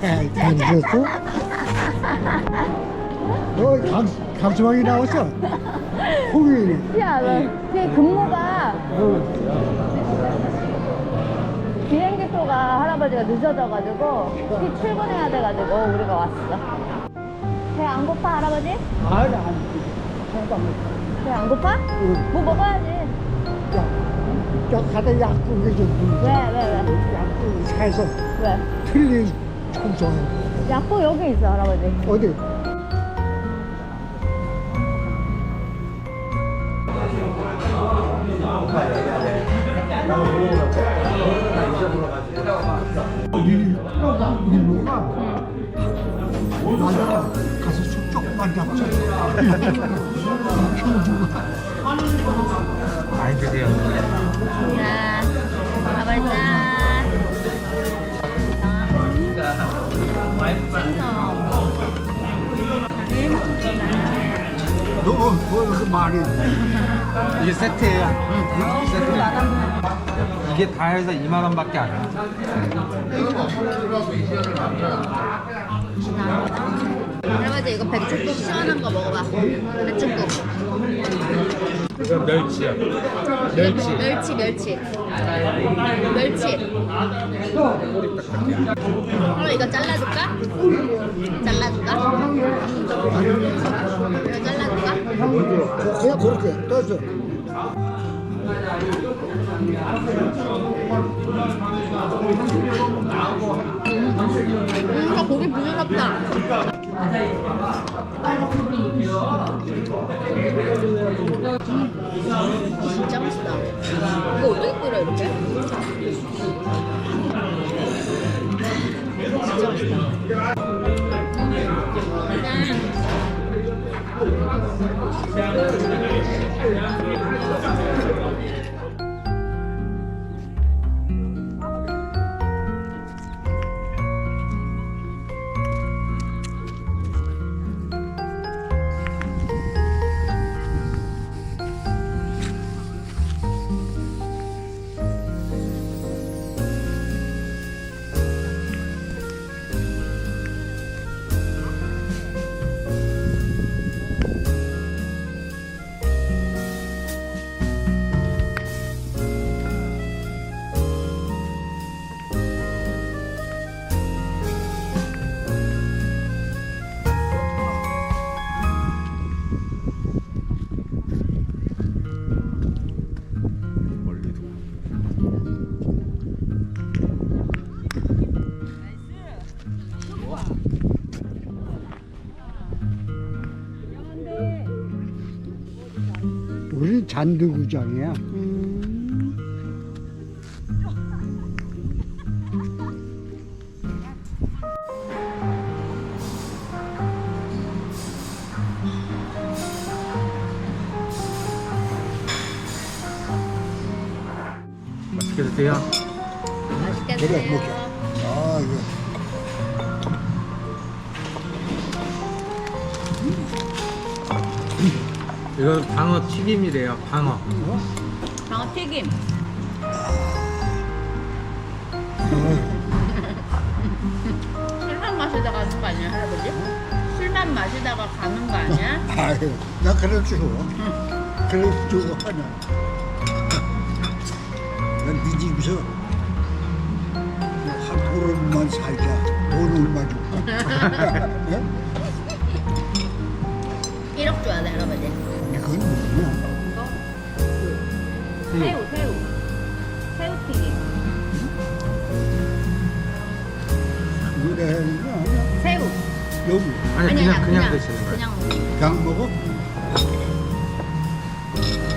잘 있었어? 너 강, 강수방이 나왔어? 홍인이. 야, 너, 제 근무가 비행기 표가 할아버지가 늦어져가지고 피 출근해야 돼가지고 우리가 왔어. 배 안 고파 할아버지? 아니, 아니. 잠깐만. 배 안 고파? 응. 뭐 먹어야지. 야, 저 가다 약국에 좀. 왜, 왜, 왜? 약국 사서 왜? 틀린 청소해. 약국 여기 있어 할아버지. 어디? 가서 조금만 잡자. 많이 드세요. 자, 할아버지 너뭐그 말이 이게 세트예요. 세트. 이게 다 해서 2만 원밖에 안 해 요. 할아버지 이거 백숙국 시원한 거 먹어봐. 백숙국. 이거 멸치요. 멸치. 멸치, 멸치. 멸치. 그럼 이거 잘라줄까? 잘라줄까? 이거 잘라줄까? 그냥 그렇게 떠서 음, 이거 고기 부드럽다. 음, 진짜 맛있다. 이거 어떻게 끓여 이렇게? 진짜 맛있다. 우 잔두구장이야. 맛있게 드세요. 맛있게 그래 드세요. 먹자. 아 이거 이건 방어 튀김이래요. 방어. 방어 튀김. 술만 마시다가 가는 거 아니야, 할아버지? 술만 마시다가 가는 거 아니야? 아유 나 그럴 줄 그럴 줄 하냐. 난네 집에서 한 보름만 살자. 돈 얼마 줄까? 예? 1억 줘야 돼. 이건 뭐냐? 이거? 새우, 새우. 새우 튀김. 그래 아니야. 새우. 여기 아니, 그냥, 그냥, 드시는 거예요. 그냥 먹는 거. 그냥 먹어?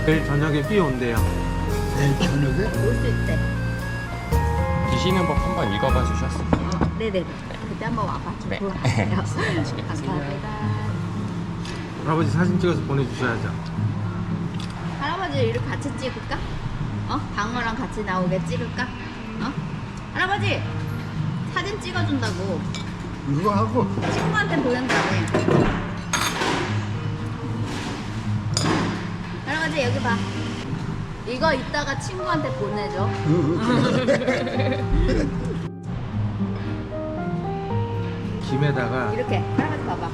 내일 저녁에 비 온대요. 내일 저녁에? 올수 있대. 드시는 법 한번 읽어봐 주셨어요. 어, 네네. 그때 한번 와봐. 네. 감사합니다. 할아버지 사진 찍어서 보내주셔야죠. 할아버지 이렇게 같이 찍을까? 어? 방어랑 같이 나오게 찍을까? 어? 할아버지 사진 찍어준다고 이거 하고 친구한테 보낸다며. 할아버지 여기 봐. 이거 이따가 친구한테 보내줘. 어, 김에다가 이렇게 할아버지 봐봐.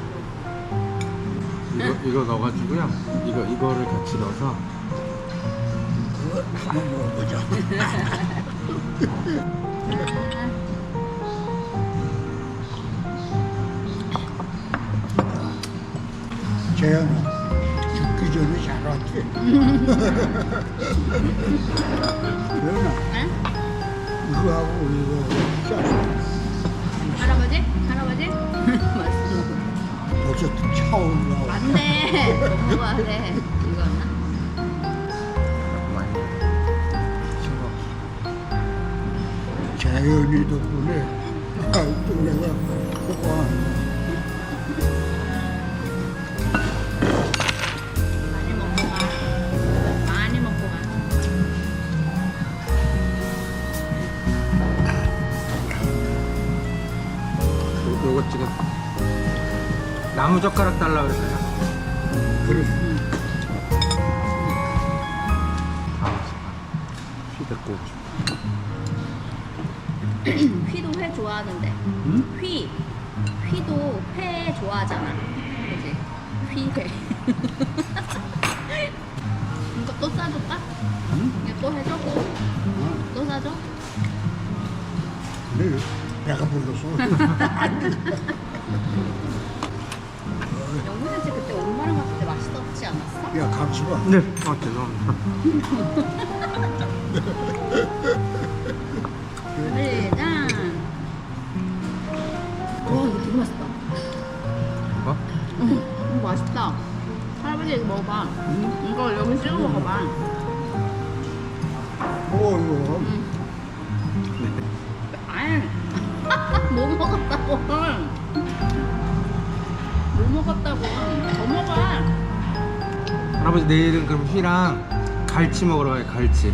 이거 이거 넣어가지고요. 이거 이거를 같이 넣어서 한번 먹어보자. 재현아, 죽기 전에 잘 왔지? 재현아, 응? 이거하고 이거 짜 할아버지? 할아버지? 맛있어. 벌써 차올라. 안 돼. 못 먹어야 돼. 이거나. 재현이 덕분에 아, 또 내가 코가 많이 먹고 가. 많이 먹고 가. 요- 요거 지금 나무 젓가락 달라 그랬나요? 그래. 아, 휘됐고 휘도 회 좋아하는데. 응? 휘. 휘도 회 좋아하잖아. 그지? 휘회. 이거 또 싸줄까? 응? 이거 또 해줘? 어? 또 사줘? 네, 배가 불러서. 영훈이 씨 그때 오랜만에 갔을 때 맛있었지 않았어? 야, 감시 봐. 네. 아 죄송합니다. 먹어봐. 이거 여기 찍어 먹어봐. 오, 이거. 아이, 뭐 먹었다고? 뭐 먹었다고? 더 먹어. 할아버지 내일은 그럼 휘랑 갈치 먹으러 가요. 갈치.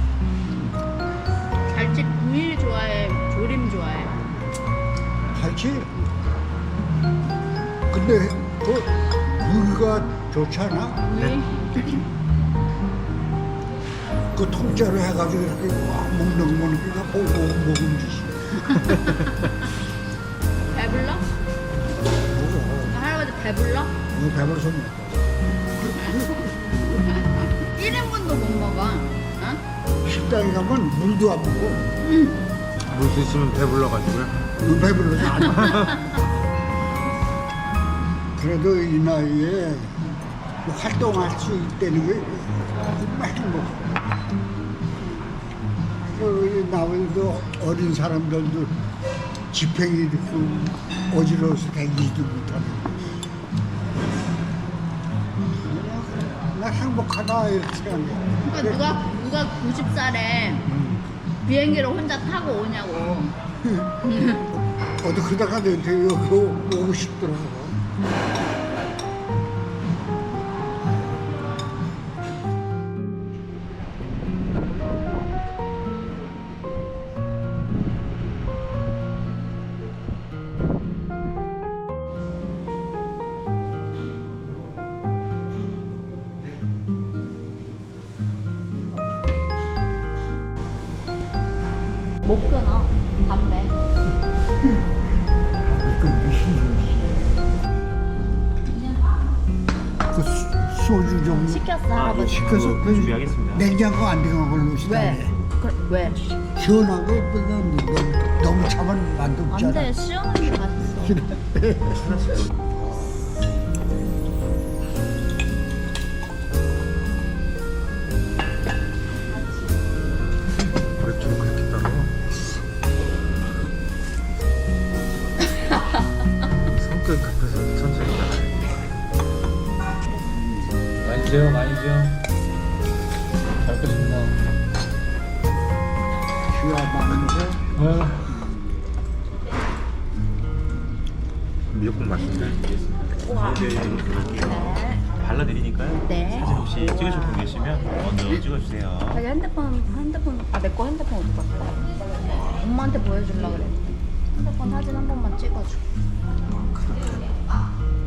갈치 구이 좋아해? 조림 좋아해? 갈치? 근데 그 무기가 좋잖아. 구이? 그 통째로 해가지고 이렇게 와, 먹는 거는 그냥 보고 먹으면 되지. 배불러? 먹어. 할아버지 배불러? 너 배불러서 먹어. 1인분도 못 먹어. 어? 식당에 가면 물도 안 먹고 물 드시면 배불러가지고요. 너 배불러서 안 먹어. 그래도 이 나이에 뭐 활동할 수 있다는 게 많이 먹어. 그 나도 어린 사람들도 집행이 있고 어지러워서 다니지도 못하는 나 행복하다 이렇게 생각해. 그러니까 누가 누가 90살에 비행기를 혼자 타고 오냐고. 어디 그다가 내한테 여기 오고 싶더라고. 못 끊어. 담배. 그 수- 소주 좀 시켰어 아, 할아버지. 시켜서 그 준비하겠습니다. 냉장고 안 들어간 걸로 왜? 시다네. 그, 왜? 시원하게 그냥 너무, 너무 차면 맛없잖아. 안돼 시원한 게 맛있어. 발라드리니까요. 네. 사진 혹시 찍으실 분 계시면 먼저 찍어주세요. 자기 핸드폰 핸드폰 아 내 거 핸드폰 어디 갔어? 엄마한테 보여주려 그래. 핸드폰 사진 한 번만 찍어줘.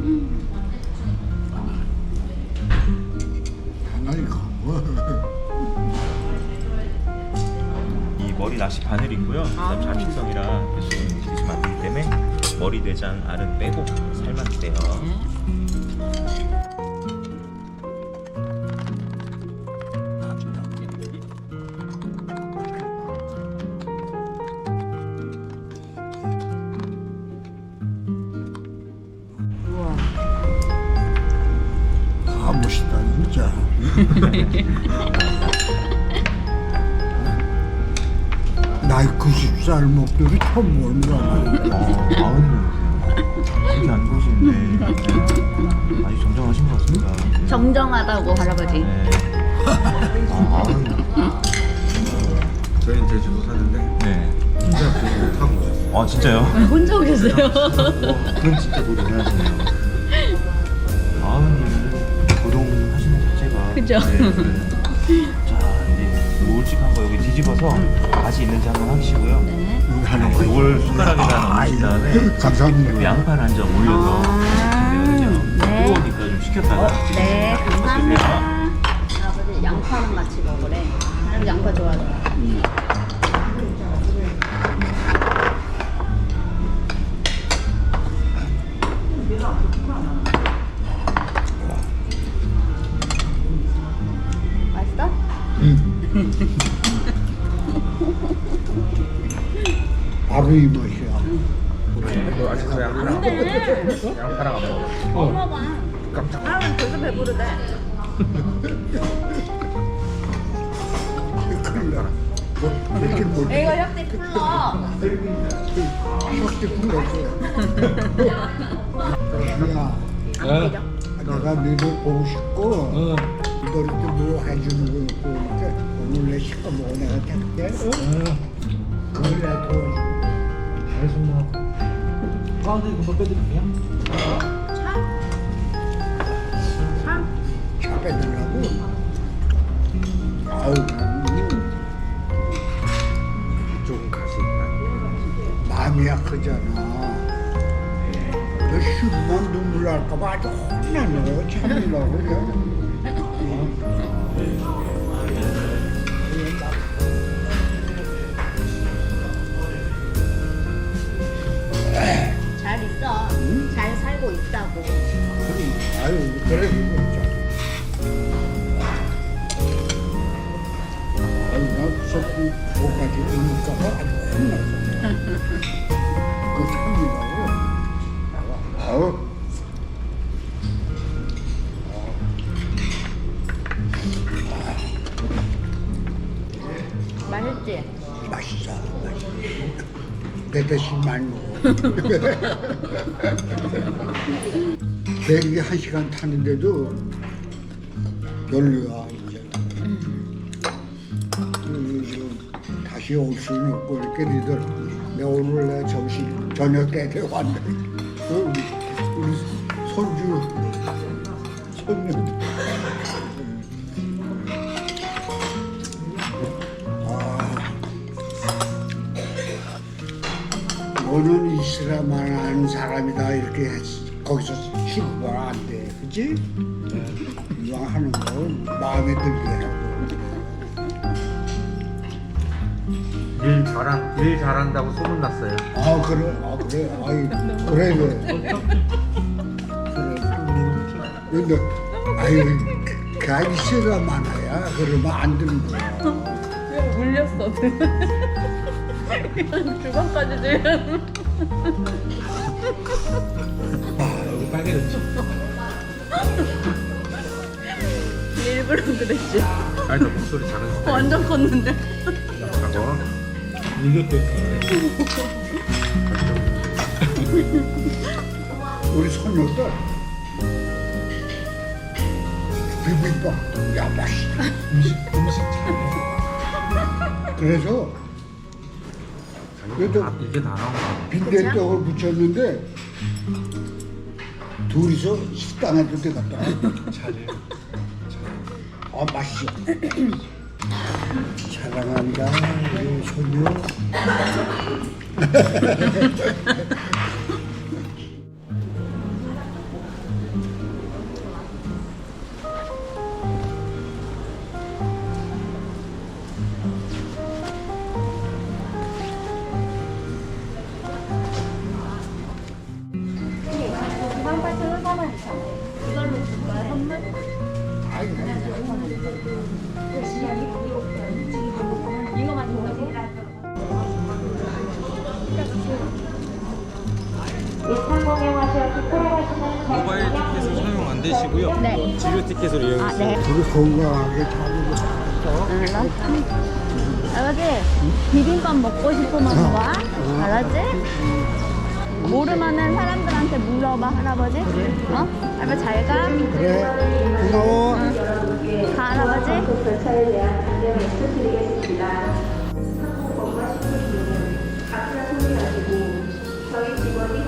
음. 가고. 이 머리 낫이 바늘이고요. 그다음 잡식성이라 계속 드시면 안 되기 때문에 머리 내장 알은 빼고 빼요. 아 나이 90살 먹더니 처음 보는 거야. 그렇게 안 보시는데 아주 정정하신 것 같습니다. 정정하다고 할아버지. 네. 저희는 제주도 사는데 네. 혼자 비행기 타고 오셨어요. 아 진짜요? 혼자 오셨어요? 그럼 진짜 뭐 대단하시네요. 그죠? 네, 네. 자 이제 묵직한 거 여기 뒤집어서 맛이 있는지 한번 하시고요. 네. 이걸 숟가락에다 넣으신 다음에 그 감사합니다. 양파를 한 점 올려서 아, 드시면 되거든요. 네. 뜨거우니까 좀 식혔다가. 네, 드세요. 감사합니다. 양파랑 같이 먹으래. 양파 좋아하잖아. 뭐, 이렇게 협대 풀러. 불렀어. 야, 어, 내가 너를 보고 싶고 어, 너한테 뭐 해주는 거 있고 그러니까 오늘 내 식구 먹어 내가 택게 어. 그걸 내가 도와줘. 알겠습니다. 가운데 이거 빼드릴게요. 차 빼달라고. 아우 좀 가시니까. 마음이 약하잖아. 너 쉬면 눈물 날까봐 아주 혼나네. 참으려고. 잘 있어. 잘 살고 있다고. 아유 그래. 아유 나 무섭고 혼났어. 그 참으라고. 아우. 맛있지? 맛있어. 내 대신 많이 먹어. 비행기 한 시간 타는데도 별로야 올 수는 없고 이렇게 니들 내 오늘 내 점심 저녁 때 왔는데 그 우리 손주 손녀 너는 이스라만 하는 사람이다 이렇게 했- 거기서 취급을 안 돼, 그렇지? 이왕 하는 거 마음에 들게 하고. 일 잘한 일 잘한다고 소문 났어요. 아 그래, 아 그래, 아이 그래 그래. 그래. 근데 아유 그 이스라 많아야 그러면 안 되는 거야. 울렸어. 주방까지 지금. 여기 빨개졌지? 일부러 그랬지. 아니 너 목소리 작은 스타일. 완전 컸는데. 작아. 우리 손녀들 비빔밥 야 맛있다. 음식 음식 잘해. 그래서 그래도 아, 이게 다 나온. 빈대떡을 붙였는데 둘이서 식당에도 들어갔다. 잘해. 아 맛있어. 사랑한다 우리 손녀. 안 되시고요. 네. 지료 티켓을 이용해서 아, 네. 우리 건강하게 잘 알았어? 알았지? 비빔밥 먹고 싶으면 와. 알았지? 모르면은 사람들한테 물어봐, 할아버지. 어? 할아버지 잘 가. 그래 고마워 가, 할아버지. 저희 직원이